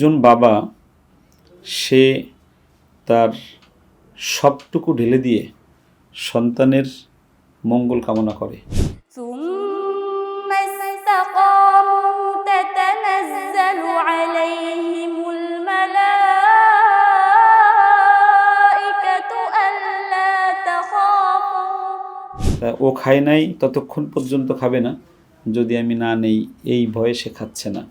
একজন বাবা সে তার সবটুকু ঢেলে দিয়ে সন্তানের মঙ্গল কামনা করে। ও খায় নাই ততক্ষণ পর্যন্ত খাবে না। যদি আমি না নেই এই ভয়ে সে খাচ্ছে না।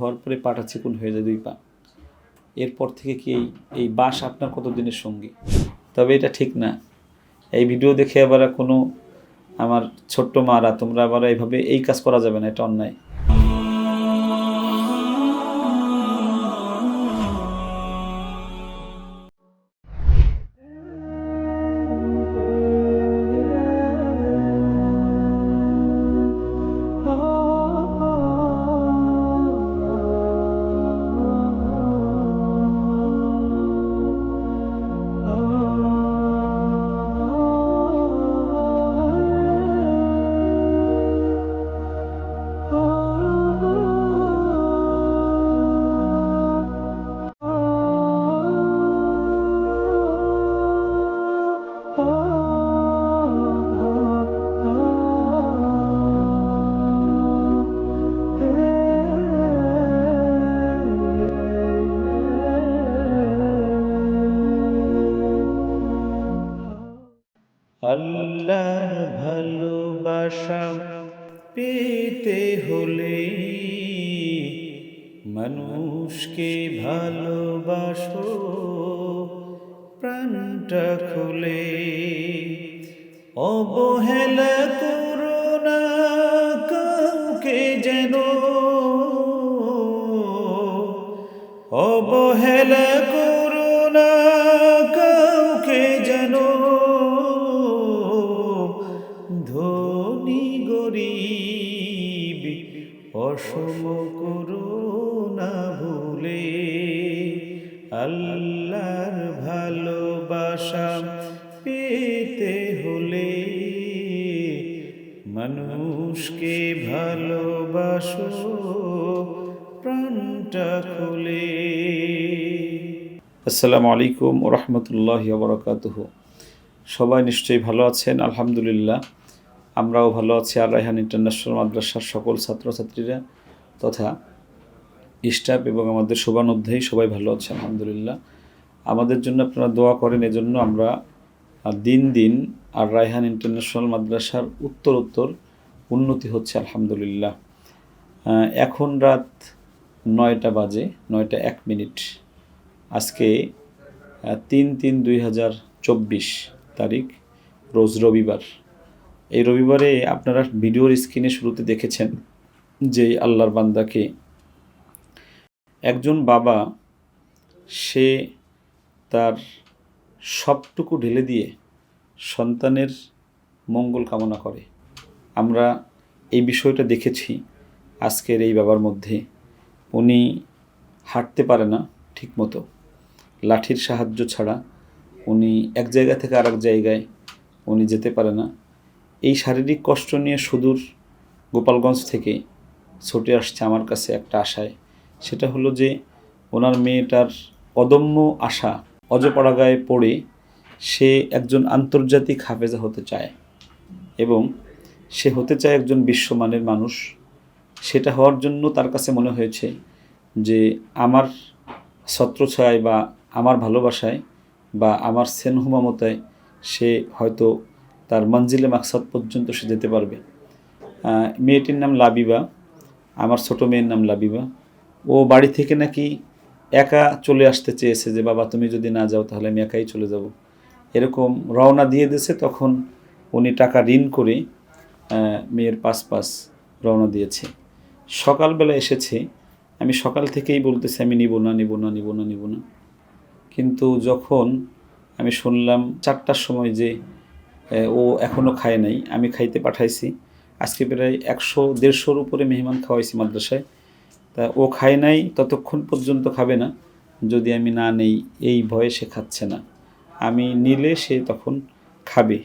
হওয়ার পরে পাটা চিকুন হয়ে যায় দুই পা। এরপর থেকে কি এই এই বাস আপনার কতদিনের সঙ্গী? তবে এটা ঠিক না। এই ভিডিও দেখে আবার কোনো আমার ছোট্ট মারা, তোমরা আবার এইভাবে এই কাজ করা যাবে না, এটা অন্যায়। আল্লাহর ভালোবাসা পেতে হলে মানুষকে ভালোবাসো প্রাণটা খুলে অবহেলা না ভুলে আল্লাহর ভালোবাসা পেতে হলে মানুষকে ভালোবাসো, প্রাণটা খুলে। আসসালামু আলাইকুম রহমতুল্লাহ বরকাতুহ। সবাই নিশ্চয়ই ভালো আছেন? আলহামদুলিল্লাহ। আমরাও ভালো আছি। আর ইন্টারন্যাশনাল মাদ্রাসার সকল ছাত্রছাত্রীরা তথা স্টাফ এবং আমাদের শোভানোধ্যায়ী সবাই ভালো আছে, আলহামদুলিল্লাহ। আমাদের জন্য আপনারা দোয়া করেন, এজন্য আমরা দিন দিন আর রায়হান ইন্টারন্যাশনাল মাদ্রাসার উত্তর উত্তর উন্নতি হচ্ছে, আলহামদুলিল্লাহ। এখন রাত নয়টা বাজে, নয়টা এক মিনিট। আজকে তিন তিন দুই হাজার চব্বিশ তারিখ, রোজ রবিবার। এই রবিবারে আপনারা ভিডিওর স্ক্রিনে শুরুতে দেখেছেন যে আল্লাহর বান্দাকে। একজন বাবা, সে তার সবটুকু ঢেলে দিয়ে সন্তানের মঙ্গল কামনা করে। আমরা এই বিষয়টা দেখেছি আজকের এই বাবার মধ্যে। উনি হাঁটতে পারে না ঠিকমতো। লাঠির সাহায্য ছাড়া উনি এক জায়গা থেকে আরেক জায়গায় উনি যেতে পারে না। এই শারীরিক কষ্ট নিয়ে সুদূর গোপালগঞ্জ থেকে ছুটে আসছে আমার কাছে একটা আশায়। সেটা হলো যে ওনার মেয়েটার অদম্য আশা অজপড়াগায় পড়ে সে একজন আন্তর্জাতিক হাফেজা হতে চায় এবং সে হতে চায় একজন বিশ্বমানের মানুষ। সেটা হওয়ার জন্য তার কাছে মনে হয়েছে যে আমার ছত্রছায় বা আমার ভালোবাসায় বা আমার স্নেহমমতায় সে হয়তো তার মঞ্জিলে মাকসাদ পর্যন্ত সে যেতে পারবে। মেয়েটির নাম লাবিবা। আমার ছোট মেয়ের নাম লাবিবা। ও বাড়ি থেকে নাকি একা চলে আসতে চেয়েছে যে, বাবা, তুমি যদি না যাও তাহলে আমি একাই চলে যাব। এরকম রওনা দিয়ে দিয়েছে। তখন উনি টাকা ঋণ করে মেয়ের পাস পাস রওনা দিয়েছে। সকালবেলা এসেছে। আমি সকাল থেকেই বলতেছি, আমি নিব না নিব না নিব না নিব না। কিন্তু যখন আমি শুনলাম চারটার সময় যে ও এখনও খায় নাই, আমি খাইতে পাঠাইছি। আজকে প্রায় একশো, দেড়শোর উপরে মেহমান খাওয়াইছি মাদ্রাসায়। তা ও খায় নাই, ততক্ষণ পর্যন্ত খাবে না। যদি আমি না নেই, এই ভয়ে সে খাচ্ছে না। আমি নিলে সে তখন খাবে।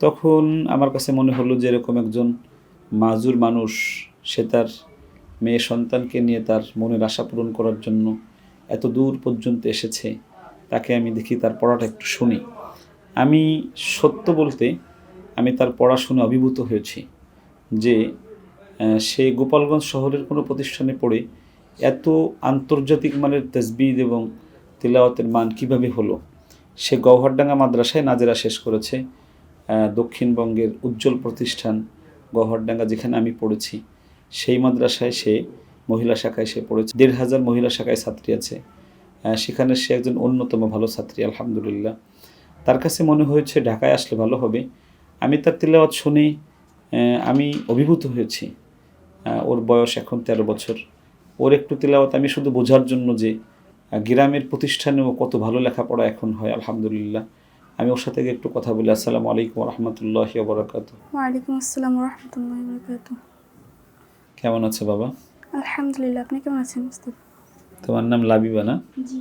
তখন আমার কাছে মনে হলো যে এরকম একজন মাজুর মানুষ, সে তার মেয়ে সন্তানকে নিয়ে তার মনের আশা পূরণ করার জন্য এত দূর পর্যন্ত এসেছে। তাকে আমি দেখি তার পড়াটা একটু শুনি। আমি সত্য বলতে আমি তার পড়া শুনে অভিভূত হয়েছি। যে সে গোপালগঞ্জ শহরের কোনো প্রতিষ্ঠানে পড়ে এত আন্তর্জাতিক মানের তসবিদ এবং তেলাওয়াতের মান কীভাবে হলো? সে গওহরডাঙ্গা মাদ্রাসায় নাজেরা শেষ করেছে দক্ষিণবঙ্গের উজ্জ্বল প্রতিষ্ঠান গওহরডাঙ্গা যেখানে আমি পড়েছি, সেই মাদ্রাসায় সে মহিলা শাখায় সে পড়েছে। দেড় হাজার মহিলা শাখায় ছাত্রী আছে সেখানে সে একজন অন্যতম ভালো ছাত্রী, আলহামদুলিল্লাহ। তার কাছে মনে হয়েছে ঢাকায় আসলে ভালো হবে। আমি তার তেলাওয়াত শুনে আমি অভিভূত হয়েছি। ওর বয়স এখন তেরো বছর। ওর একটু তিলাওয়াত আমি শুধু বোঝার জন্য যে গ্রামের প্রতিষ্ঠানেও কত ভালো লেখাপড়া এখন হয় আলহামদুলিল্লাহ। আমি ওর সাথে একটু কথা বলি। আসসালামু আলাইকুম রহমতুল্লাহ বরাকাত ওয়ালাইকুম আসসালাম রহমতুল্লাহ বরকাত কেমন আছে বাবা? আলহামদুলিল্লাহ আপনি কেমন আছেন মুস্তাফা তোমার নাম লাবিবা না? জি।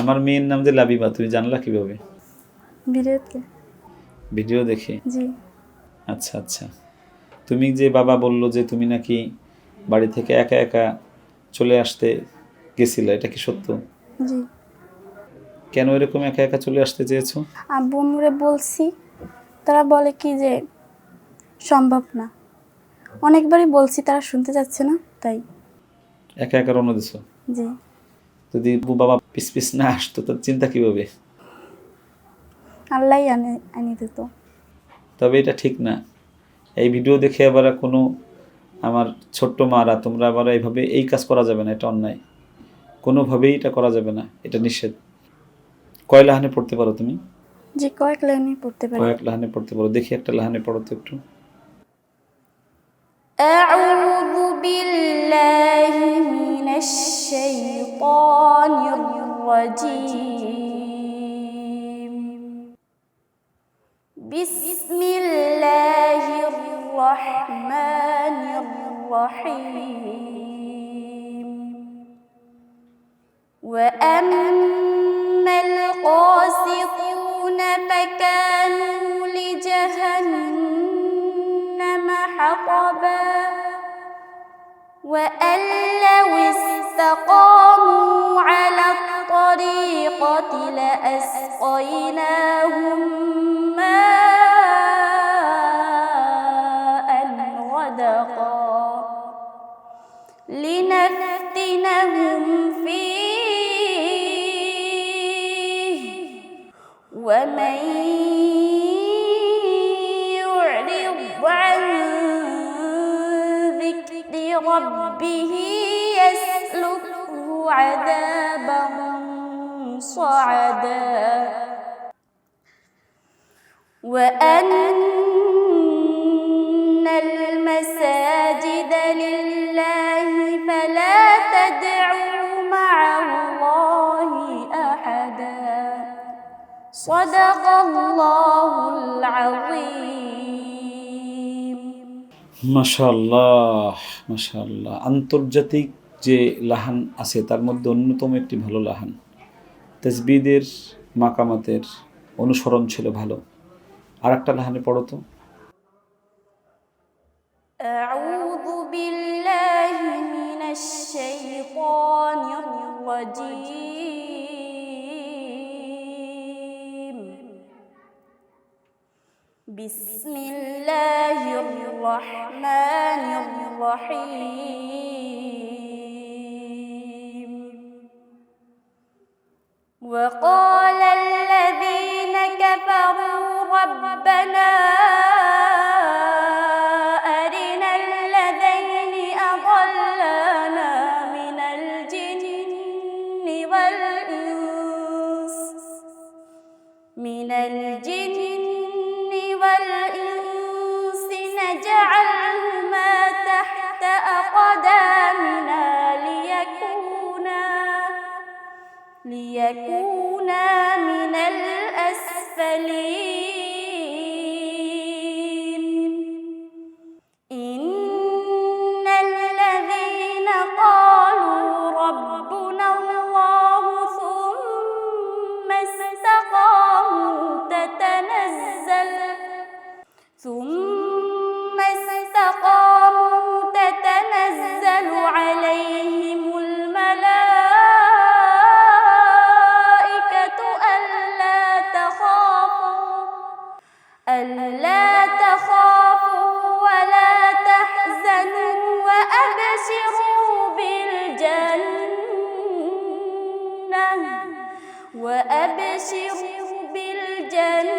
আমার মেয়ের নাম যে লাবিবা তুমি জানলা কীভাবে? ভিডিও দেখে? জি। আচ্ছা আচ্ছা। তুমি যে বাবা বলল যে তুমি নাকি বাড়ি থেকে একা একা চলে আসতে গেছিলে এটা কি সত্য? জি। কেন এরকম একা একা চলে আসতে চেয়েছো? আব্বু আম্মুরে বলছি তারা বলে কি যে সম্ভব না। অনেকবারই বলছি তারা শুনতে যাচ্ছে না তাই। একা একা রওনা দিছো? জি। যদি বউ বাবা পিস পিস না আসতো তার চিন্তা কীভাবে? আল্লাহ আনে আনি দিত। তবে এটা ঠিক না। এই ভিডিও দেখে আবার কোনো আমার ছোট্ট মারা তোমরা আবার এইভাবে এই কাজ করা যাবে না এটা অন্যায়। কোনোভাবেই এটা করা যাবে না এটা নিষেধ। কয় লাহানে পড়তে পারো তুমি? জি কয়েক লাহানে পড়তে পারো। কয়েক লাহানে পড়তে পারো দেখি একটা লাহানে পড়ো তো একটু। আউযু বিল্লাহি মিনাশ শাইতানির রাজীম। بسم الله الرحمن الرحيم. وأما القاسطون فكانوا لجهنم حطبا. وأن لو استقاموا على الطريقة لأسقيناهم لنفتنهم فيه ومن يعرض عن ذكر ربه يسلكه عذابا صعدا. وأن صدق الله العظيم মাশাল্লাহ মাশাল্লাহ আন্তর্জাতিক যে লাহান আছে তার মধ্যে অন্যতম একটি ভালো লাহান তেজবিদের মাকামাতের অনুসরণ ছিল ভালো আর একটা লাহানে পড়ো তো أعوذ بالله من الشيطان الرجيم بسم الله الرحمن الرحيم. وقال الذين كفروا ربنا ليكونا من الأسفلين. وأبشروا بالجنة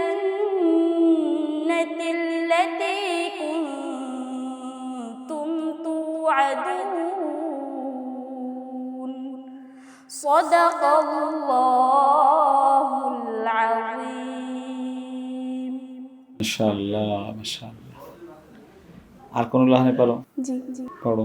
التي كنتم توعدون صدق الله العظيم মাশাআল্লাহ মাশাআল্লাহ আর কোনো লাহানে পারো জি জি পড়ো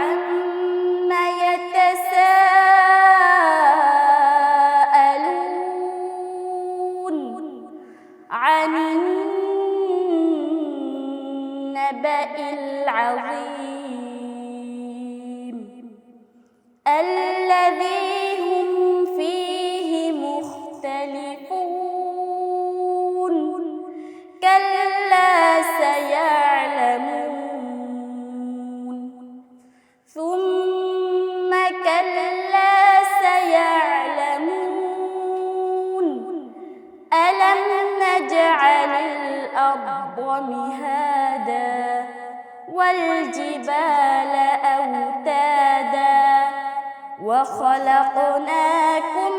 الأرض مهادا والجبال أوتادا وخلقناكم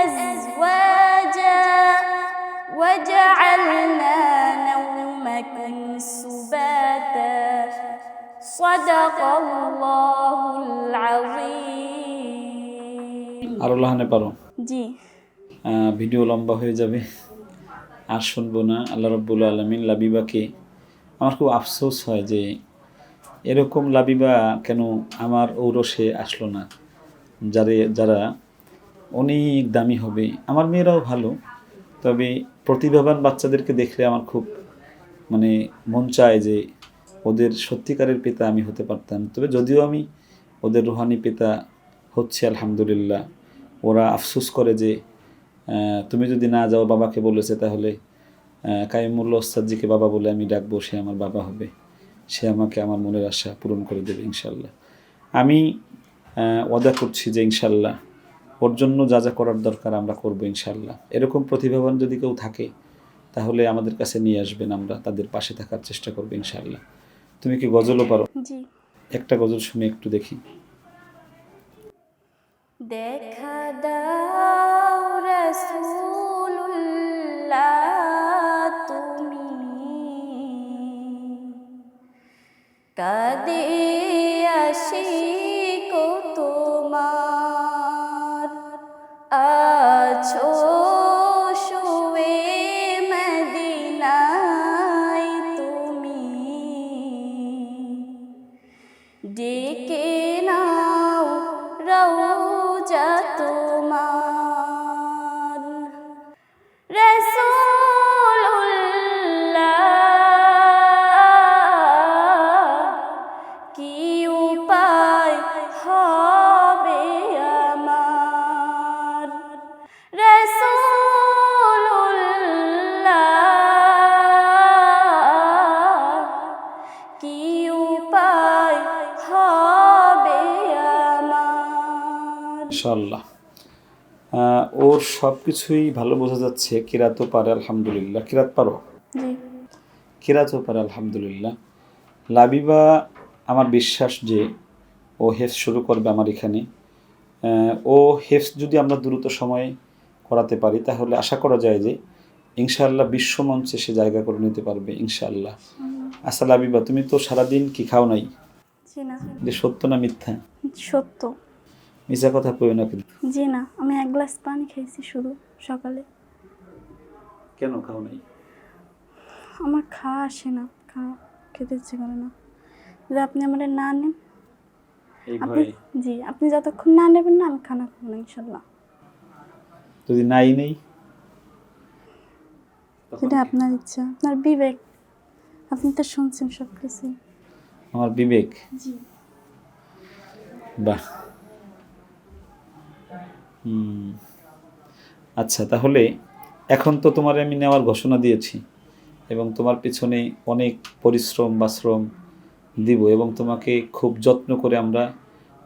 أزواجا وجعلنا نومكم سباتا صدق الله العظيم আরো লাহানে পারো জি আহ, ভিডিও লম্বা হয়ে যাবে আর শুনব না, আল্লাহ রব্বুল আলমিন লাবিবাকে। আমার খুব আফসোস হয় যে এরকম লাবিবা কেন আমার ঔরসে আসলো না? যারে, যারা অনেক দামি হবে, আমার মেয়েরাও ভালো, তবে প্রতিভাবান বাচ্চাদেরকে দেখলে আমার খুব মানে মন চায় যে ওদের সত্যিকারের পিতা আমি হতে পারতাম। তবে যদিও আমি ওদের রুহানি পিতা হচ্ছে, আলহামদুলিল্লাহ, ওরা আফসোস করে যে তুমি যদি না যাও বাবাকে বলেছে তাহলে কাইমুল্লা ওস্তাদজিকে বাবা বলে আমি ডাকবো সে আমার বাবা হবে। সে আমাকে আমার মনের আশা পূরণ করে দেবে ইনশাল্লাহ আমি ওয়াদা করছি যে ইনশাল্লাহ ওর জন্য যা যা করার দরকার আমরা করব ইনশাল্লাহ এরকম প্রতিভাবান যদি কেউ থাকে তাহলে আমাদের কাছে নিয়ে আসবেন আমরা তাদের পাশে থাকার চেষ্টা করব ইনশাল্লাহ তুমি কি গজলও পারো? একটা গজল শুনে একটু দেখি। দেখা দাও। Yes. ইনশাল্লাহ ওর সব কিছুই ভালো বোঝা যাচ্ছে। কিরাতও পারে আলহামদুলিল্লাহ। কিরাত পারো? কিরাতও পারে আলহামদুলিল্লাহ। লাবিবা আমার বিশ্বাস যে ও হেফ শুরু করবে আমার এখানে। ও হেফ যদি আমরা দ্রুত সময়ে করাতে পারি তাহলে আশা করা যায় যে ইনশাআল্লাহ বিশ্বমঞ্চে সে জায়গা করে নিতে পারবে ইনশাআল্লাহ। আচ্ছা লাবিবা তুমি তো সারাদিন কি খাও নাই? যে সত্য না মিথ্যা? সত্য। মিথ্যা কথা কই না কিন্তু। জি না আমি এক গ্লাস পানি খেয়েছি শুধু সকালে। কেন খাও নাই? আমার খাওয়া আসে না খাওয়া খেতে ইচ্ছে করে না। যদি আপনি আমার না নেন এই আপনি জি আপনি যতক্ষণ না নেবেন না আমি খানা খাব না ইনশাল্লাহ। যদি নাই নেই যেটা আপনার ইচ্ছা আপনার বিবেক। আপনি তো শুনছেন সব কিছু আমার বিবেক? জি। বাহ। আচ্ছা তাহলে এখন তো তোমার আমি নেওয়ার ঘোষণা দিয়েছি এবং তোমার পিছনে অনেক পরিশ্রম বা শ্রম দিব এবং তোমাকে খুব যত্ন করে আমরা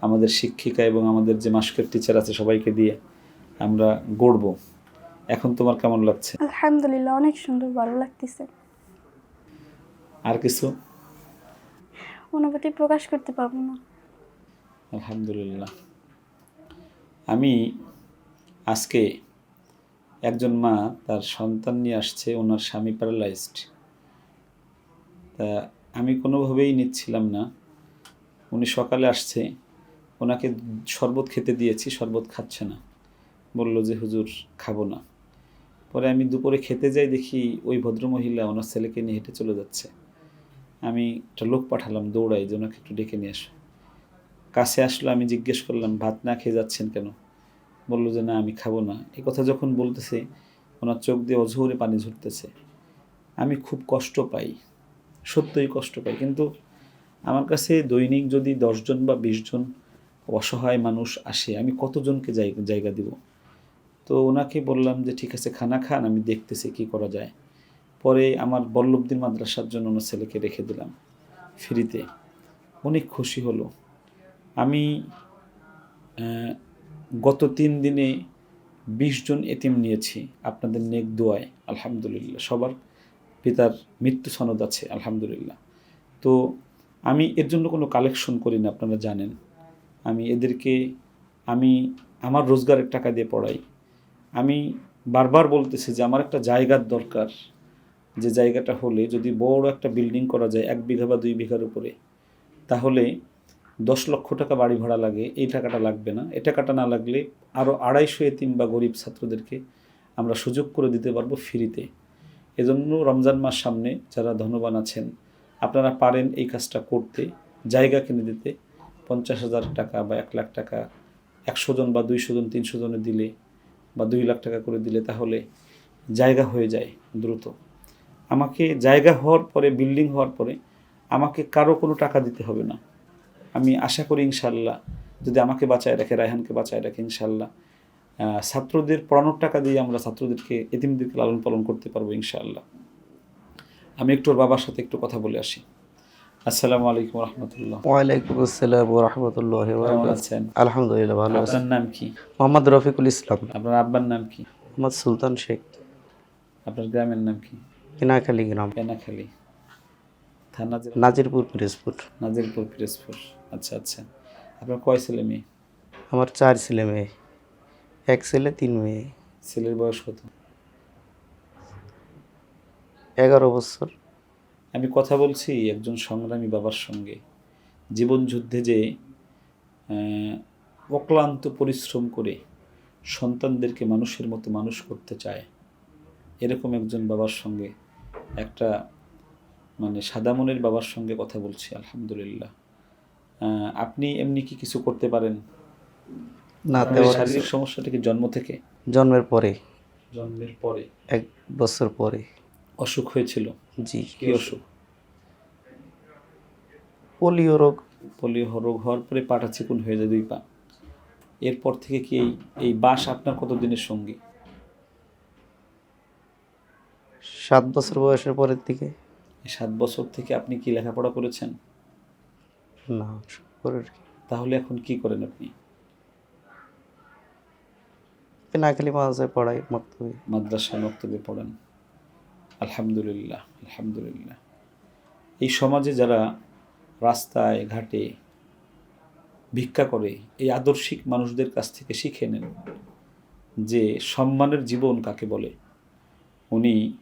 আমাদের শিক্ষিকা এবং আমাদের যে মাস্কের টিচার আছে সবাইকে দিয়ে আমরা গড়ব। এখন তোমার কেমন লাগছে? আলহামদুলিল্লাহ অনেক সুন্দর ভালো লাগতেছে। আর কিছু? অনুভূতি প্রকাশ করতে পারব না। আলহামদুলিল্লাহ। আমি আজকে একজন মা তার সন্তান নিয়ে আসছে, ওনার স্বামী প্যারালাইজড তা আমি কোনোভাবেই নিচ্ছিলাম না। উনি সকালে আসছে, ওনাকে শরবত খেতে দিয়েছি, শরবত খাচ্ছে না। বলল যে, হুজুর, খাব না। পরে আমি দুপুরে খেতে যাই, দেখি ওই ভদ্রমহিলা ওনার ছেলেকে নিয়ে হেঁটে চলে যাচ্ছে। আমি একটা লোক পাঠালাম দৌড়াই, যে ওনাকে একটু ডেকে নিয়ে আসো। কাছে আসলো, আমি জিজ্ঞেস করলাম, ভাত না খেয়ে যাচ্ছেন কেন? বলল যে, না, আমি খাব না। এই কথা যখন বলতেছে, ওনার চোখ দিয়ে অঝোরে পানি ঝরতেছে। আমি খুব কষ্ট পাই, সত্যই কষ্ট পাই। কিন্তু আমার কাছে দৈনিক যদি দশজন বা বিশজন অসহায় মানুষ আসে, আমি কতজনকে জায়গা দিব? তো ওনাকে বললাম যে, ঠিক আছে, খানা খান, আমি দেখতেছি কি করা যায়। পরে আমার বল্লভদিন মাদ্রাসার জন্য ওনার ছেলেকে রেখে দিলাম, ফ্রিতে। অনেক খুশি হলো। আমি গত তিন দিনে বিশ জন এতিম নিয়েছি আপনাদের নেক দোয়ায়, আলহামদুলিল্লাহ। সবার পিতার মৃত্যু সনদ আছে, আলহামদুলিল্লাহ। তো আমি এর জন্য কোনো কালেকশন করি না আপনারা জানেন। আমি এদেরকে, আমি আমার রোজগারের টাকা দিয়ে পড়াই। আমি বারবার বলতেছি যে আমার একটা জায়গার দরকার। যে জায়গাটা হলে যদি বড় একটা বিল্ডিং করা যায়, এক বিঘা বা দুই বিঘার উপরে, তাহলে দশ লক্ষ টাকা বাড়ি ভাড়া লাগে, এই টাকাটা লাগবে না। এই টাকাটা না লাগলে আরও আড়াইশো এতিম বা গরিব ছাত্রদেরকে আমরা সুযোগ করে দিতে পারব ফ্রিতে। এজন্য রমজান মাস সামনে যারা ধনবান আছেন, আপনারা পারেন এই কাজটা করতে, জায়গা কিনে দিতে। পঞ্চাশ হাজার টাকা বা এক লাখ টাকা, একশো জন বা দুইশো জন, তিনশো জনে দিলে বা দুই লাখ টাকা করে দিলে তাহলে জায়গা হয়ে যায় দ্রুত। আমাকে জায়গা হওয়ার পরে, বিল্ডিং হওয়ার পরে আমাকে কারও কোনো টাকা দিতে হবে না। আমি আশা করি ইনশাল্লাহ যদি আমাকে বাঁচায় রাখে রায়হানকে বাঁচায় রাখে ইনশাল্লাহ। ছাত্রদের পড়ানোর টাকা দিয়ে আমরা ছাত্রদেরকে এতিমদেরকে লালন পালন করতে পারব ইনশাআল্লাহ আমি একটু ওর বাবার সাথে একটু কথা বলে আসি। আসসালামু আলাইকুম রহমতুল্লাহ। ওয়ালাইকুম আসসালাম রহমতুল্লাহ আছেন? আলহামদুলিল্লাহ ভালো আপনার নাম কি? মোহাম্মদ রফিকুল ইসলাম। আপনার আব্বার নাম কি? মোহাম্মদ সুলতান শেখ। আপনার গ্রামের নাম কি? কিনাখালী গ্রাম। পেনাখালী থানা নাজিরপুর পিরোজপুর। নাজিরপুর পিরোজপুর। আচ্ছা আচ্ছা। আপনার কয় ছেলে মেয়ে? আমার চার ছেলে মেয়ে। এক ছেলে তিন মেয়ে। ছেলের বয়স কত? এগারো বছর। আমি কথা বলছি একজন সংগ্রামী বাবার সঙ্গে। জীবন যুদ্ধে যে অক্লান্ত পরিশ্রম করে সন্তানদেরকে মানুষের মতো মানুষ করতে চায় এরকম একজন বাবার সঙ্গে একটা মানে সাদা মনের বাবার সঙ্গে কথা বলছি আলহামদুলিল্লাহ। আপনি এমনি কি কিছু করতে পারেন? না শারীরিক সমস্যাটা কি জন্ম থেকে? জন্মের পরে। জন্মের পরে? এক বছর পরে। অসুখ হয়েছিল? জি। কি অসুখ? পোলিও রোগ। পোলিও রোগ হওয়ার পরে পাটা চিকুন হয়ে যায় দুই পা। এরপর থেকে কি এই এই বাস আপনার কত দিনের সঙ্গী? সাত বছর বয়সের পরের দিকে। সাত বছর থেকে আপনি কি লেখাপড়া করেছেন? না পরে তাহলে এখন কি করেন আপনি? কিনাখালী মাঝে পড়াই মক্তবে। মাদ্রাসা মক্তবে পড়েন। আলহামদুলিল্লাহ আলহামদুলিল্লাহ। এই সমাজে যারা রাস্তায় ঘাটে ভিক্ষা করে এই আদর্শিক মানুষদের কাছ থেকে শিখে নেন যে সম্মানের জীবন কাকে বলে উনি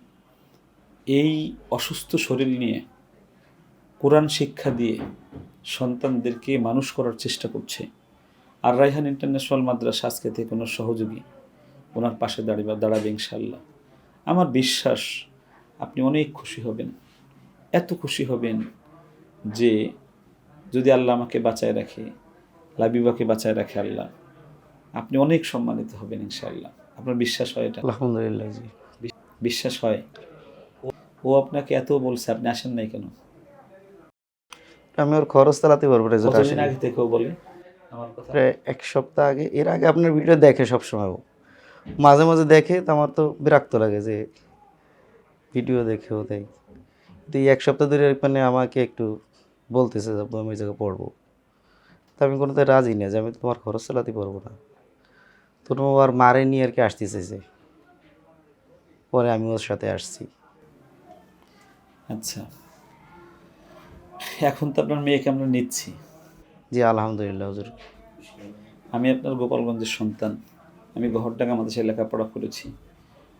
এই অসুস্থ শরীর নিয়ে কোরআন শিক্ষা দিয়ে সন্তানদেরকে মানুষ করার চেষ্টা করছে। আর রাইহান ইন্টারন্যাশনাল মাদ্রাসা আজকে থেকে কোনো সহযোগী ওনার পাশে দাঁড়িয়ে দাঁড়াবে ইনশাল্লাহ আমার বিশ্বাস আপনি অনেক খুশি হবেন এত খুশি হবেন যে যদি আল্লাহ আমাকে বাঁচায় রাখে লাবিবাকে বাঁচায় রাখে আল্লাহ আপনি অনেক সম্মানিত হবেন ইনশাল্লাহ আপনার বিশ্বাস হয় এটা? আলহামদুলিল্লাহ জি। বিশ্বাস হয়? ও- ও আপনাকে এত বলছে আপনি আসেন নাই কেন? আমি ওর খরচ চালাতে পারব না যেটা আসলে। আগে থেকেও বলে? আমার কথা। প্রায় এক সপ্তাহ আগে। এর আগে আপনার ভিডিও দেখে সবসময় মাঝে মাঝে দেখে তো আমার তো বিরক্ত লাগে যে ভিডিও দেখেও দেয়। কিন্তু এই এক সপ্তাহ ধরে মানে আমাকে একটু বলতেছে যে আমি ওই জায়গায় পড়ব। তা আমি কোনো কোনোতে রাজি না যে আমি তোমার খরচ চালাতে পারব না। তো আর মারে নিয়ে আর কি আসতে চাইছে পরে আমি ওর সাথে আসছি। আচ্ছা। এখন তো আপনার মেয়েকে আমরা নিচ্ছি। জি আলহামদুলিল্লাহ হুজুর। আমি আপনার গোপালগঞ্জের সন্তান। আমি গহরডাঙ্গা মাদ্রাসায় লেখাপড়া করেছি।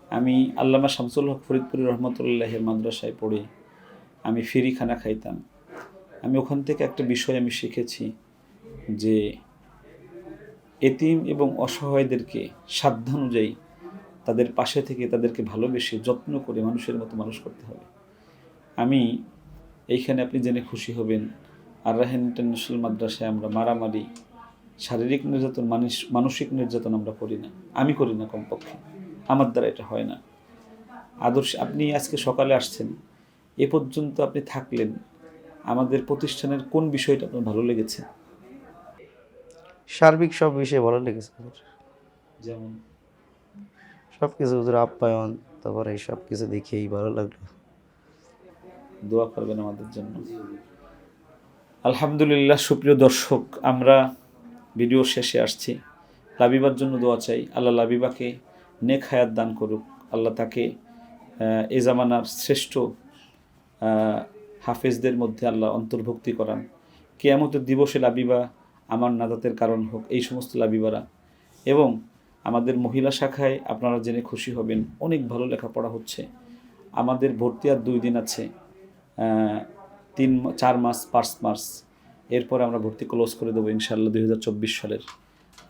আমি আল্লামা শামসুল হক ফরিদপুরি রহমতুল্লাহের মাদ্রাসায় পড়ে। আমি ফিরি খানা খাইতাম। আমি ওখান থেকে একটা বিষয় আমি শিখেছি যে এতিম এবং অসহায়দেরকে সাধ্যানুযায়ী তাদের পাশে থেকে তাদেরকে ভালোবেসে যত্ন করে মানুষের মতো মানুষ করতে হবে। আমি এইখানে আপনি জেনে খুশি হবেন আর রাহেন ইন্টারন্যাশনাল মাদ্রাসায় আমরা মারামারি শারীরিক নির্যাতন মানস মানসিক নির্যাতন আমরা করি না। আমি করি না কমপক্ষে। আমার দ্বারা এটা হয় না। আদর্শ আপনি আজকে সকালে আসছেন এ পর্যন্ত আপনি থাকলেন আমাদের প্রতিষ্ঠানের কোন বিষয়টা আপনার ভালো লেগেছে? সার্বিক সব বিষয়ে ভালো লেগেছে যেমন? সব কিছু আপ্যায়ন তারপরে এই সব কিছু দেখেই ভালো লাগল। দোয়া করবেন আমাদের জন্য। আলহামদুলিল্লাহ, সুপ্রিয় দর্শক, আমরা ভিডিও শেষে আসছি। লাবিবার জন্য দোয়া চাই। আল্লাহ লাবিবাকে নেক হায়াত দান করুক। আল্লাহ তাকে এ জামানার শ্রেষ্ঠ হাফেজদের মধ্যে আল্লাহ অন্তর্ভুক্তি করান। কেয়ামতের দিবসে লাবিবা আমার নাজাতের কারণ হোক, এই সমস্ত লাবিবারা। এবং আমাদের মহিলা শাখায় আপনারা জেনে খুশি হবেন, অনেক ভালো লেখাপড়া হচ্ছে। আমাদের ভর্তি আর দুই দিন আছে। তিন চার মাস, পাঁচ মাস, এরপরে আমরা ভর্তি ক্লোজ করে দেবো ইনশাল্লাহ দুই হাজার চব্বিশ সালের।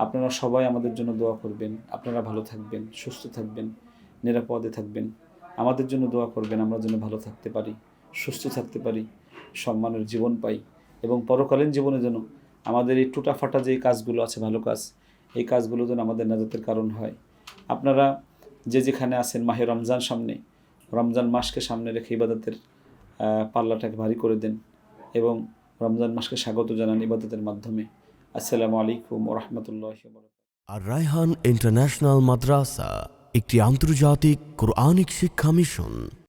আপনারা সবাই আমাদের জন্য দোয়া করবেন, আপনারা ভালো থাকবেন, সুস্থ থাকবেন, নিরাপদে থাকবেন। আমাদের জন্য দোয়া করবেন, আমরা যেন ভালো থাকতে পারি, সুস্থ থাকতে পারি, সম্মানের জীবন পাই এবং পরকালীন জীবনে যেন আমাদের এই টুটাফাটা যে কাজগুলো আছে, ভালো কাজ, এই কাজগুলো যেন আমাদের নাজাতের কারণ হয়। আপনারা যে যেখানে আছেন, মাহে রমজান সামনে, রমজান মাসকে সামনে রেখে ইবাদতের পাল্লাটাকে ভারী করে দেন এবং রমজান মাসকে স্বাগত জানান ইবাদতের মাধ্যমে। আসসালামু আলাইকুম রহমতুল্লাহ আর রায়হান ইন্টারন্যাশনাল মাদ্রাসা, একটি আন্তর্জাতিক কোরআনিক শিক্ষা মিশন।